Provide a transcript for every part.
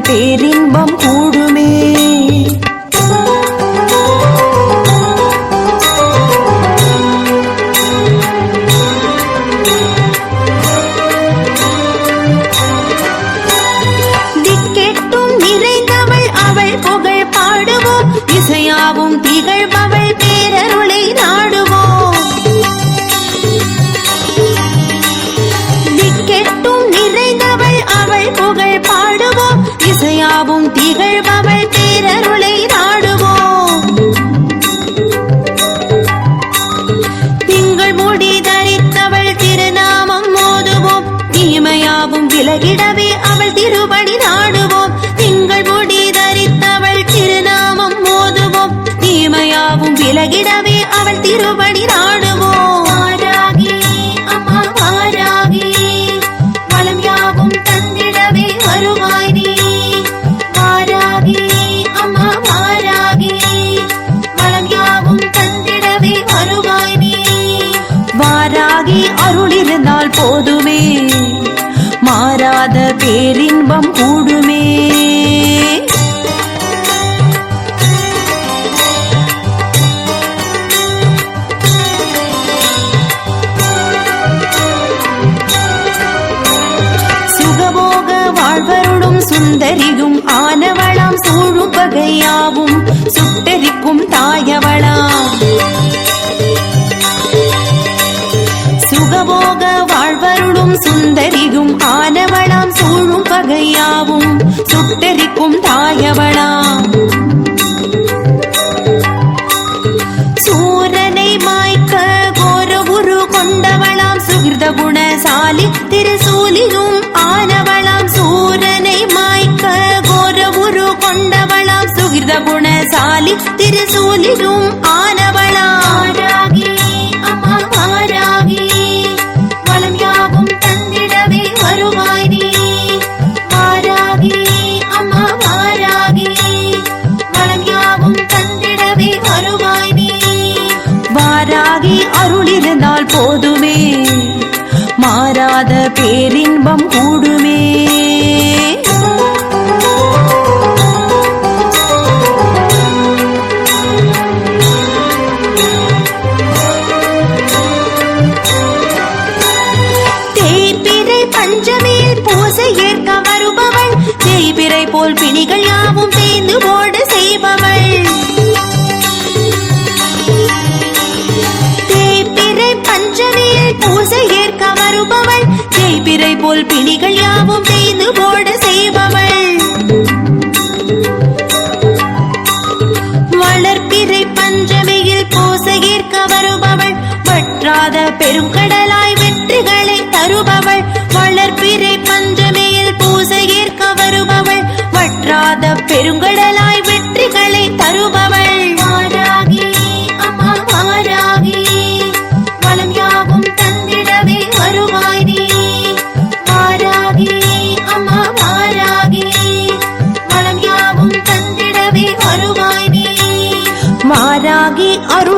பேரின்பம் கூடுமே. தீமையாவும் விலகிடவே அவள் திருபடி நாடுவோம். திங்கள் முடி தரித்தவள் திருநாமம் மோதுவோம். தீமையாவும் விலகிடவே அவள் திருபடி நாடுவோம். வாராகி அம்மா வாராகி. வளம் யாவும் தந்திடவே வருவாய் நீ. வாராகி அம்மா வாராகி. வளம் யாவும் தந்திடவே வருவாய் நீ. வாராகி அருள் இருந்தால் போதுமே. பேரின்பம் கூடுமே. சுகபோக வாழ்வருடும் சுந்தரியும் ஆனவளாம் சூழும் பகையாவும் சுந்தரியும் ஆனவளாம் சூழும் பகையாவும் சுட்டரிக்கும் தாயவளாம். சூரனை மாய்க்க கோர உரு கொண்டவளாம் சுகிருத குணசாலி திருசூலியும் ஆனவளாம் சூரனை மாய்க்க கோர உரு கொண்டவளாம் சுகிருத குணசாலி திருசூலியும் ஆனவளாம். இருந்தால் போதுமே. மாறாத பேரின்பம் கூடுமே. தேய்பிறை பஞ்சமியில் பூசை ஏற்க வருபவள் தேய்பிறை போல் பிணிகள் யாவும் தேய்ந்து ஓட செய்பவள் பூசை ஏற்க வருபவள். தேய்பிறை போல் பிணிகள் யாவும் தேய்ந்து போட செய்பவள். வளர்ப்பிறை பஞ்சமையில் பூசை ஏற்க வருபவள். வற்றாத பெரும்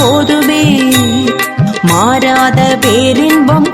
போதுமே. மாறாத பேரின்பம்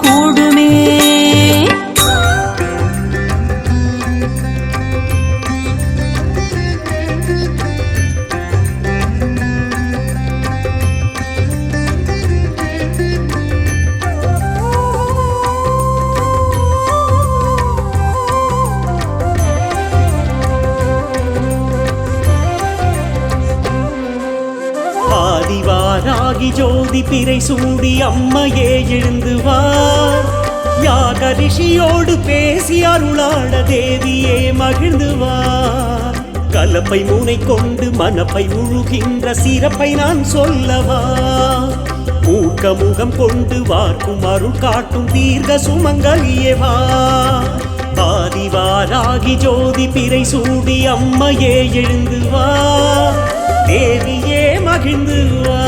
ஆதிவாராகி ஜோதி பிறை சூடி அம்மையே எழுந்துவார் யாக ரிஷியோடு பேசி அருளாட தேவியே மகிழ்ந்துவார் கலப்பை முனை கொண்டு மனப்பை முழுகின்ற சிறப்பை நான் சொல்லவா. மூக்க முகம் கொண்டு வார்க்கும் அருள் காட்டும் தீர்க்க சுமங்கலியவா பாதிவாராகி ஜோதி பிறை சூடி அம்மையே எழுந்துவார் தேவியே மகிழ்ந்து வா